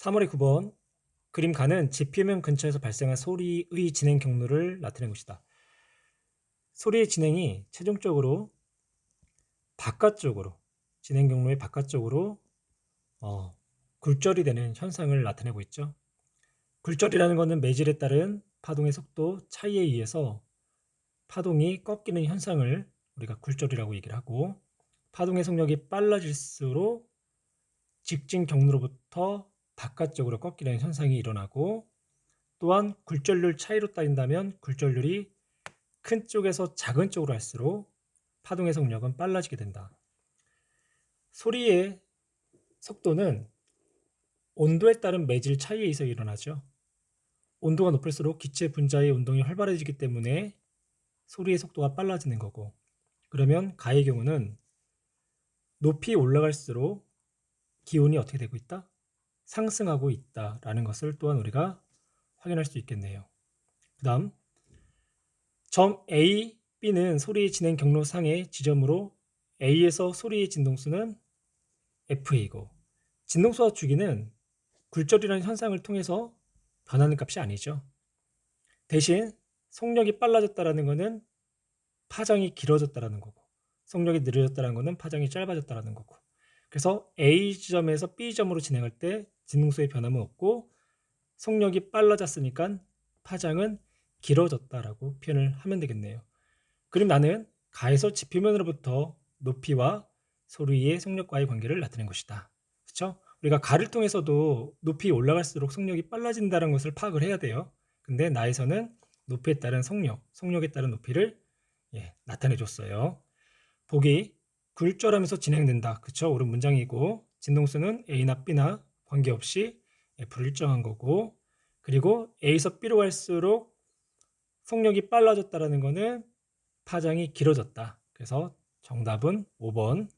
3월의 9번 그림 가는 지표면 근처에서 발생한 소리의 진행 경로를 나타낸 것이다. 소리의 진행이 최종적으로 바깥쪽으로 진행 경로의 바깥쪽으로 어, 굴절이 되는 현상을 나타내고 있죠. 굴절이라는 것은 매질에 따른 파동의 속도 차이에 의해서 파동이 꺾이는 현상을 우리가 굴절이라고 얘기를 하고 파동의 속력이 빨라질수록 직진 경로로부터 바깥쪽으로 꺾이는 현상이 일어나고 또한 굴절률 차이로 따진다면 굴절률이 큰 쪽에서 작은 쪽으로 할수록 파동의 속력은 빨라지게 된다. 소리의 속도는 온도에 따른 매질 차이에 의해서 일어나죠. 온도가 높을수록 기체 분자의 운동이 활발해지기 때문에 소리의 속도가 빨라지는 거고 그러면 가의 경우는 높이 올라갈수록 기온이 어떻게 되고 있다? 상승하고 있다라는 것을 또한 우리가 확인할 수 있겠네요. 그 다음 점 A, B는 소리의 진행 경로 상의 지점으로 A에서 소리의 진동수는 FA고 진동수와 주기는 굴절이라는 현상을 통해서 변하는 값이 아니죠. 대신 속력이 빨라졌다라는 것은 파장이 길어졌다라는 거고 속력이 느려졌다는 것은 파장이 짧아졌다라는 거고 그래서 A 지점에서 B 지점으로 진행할 때 진동수의 변함은 없고 속력이 빨라졌으니까 파장은 길어졌다라고 표현을 하면 되겠네요. 그럼 나는 가에서 지표면으로부터 높이와 소리의 속력과의 관계를 나타낸 것이다. 그렇죠? 우리가 가를 통해서도 높이 올라갈수록 속력이 빨라진다는 것을 파악을 해야 돼요. 근데 나에서는 높이에 따른 속력, 속력에 따른 높이를 예, 나타내 줬어요. 보기 굴절하면서 진행된다. 그쵸? 옳은 문장이고 진동수는 A나 B나 관계없이 F를 일정한 거고 그리고 A에서 B로 갈수록 속력이 빨라졌다라는 거는 파장이 길어졌다. 그래서 정답은 5번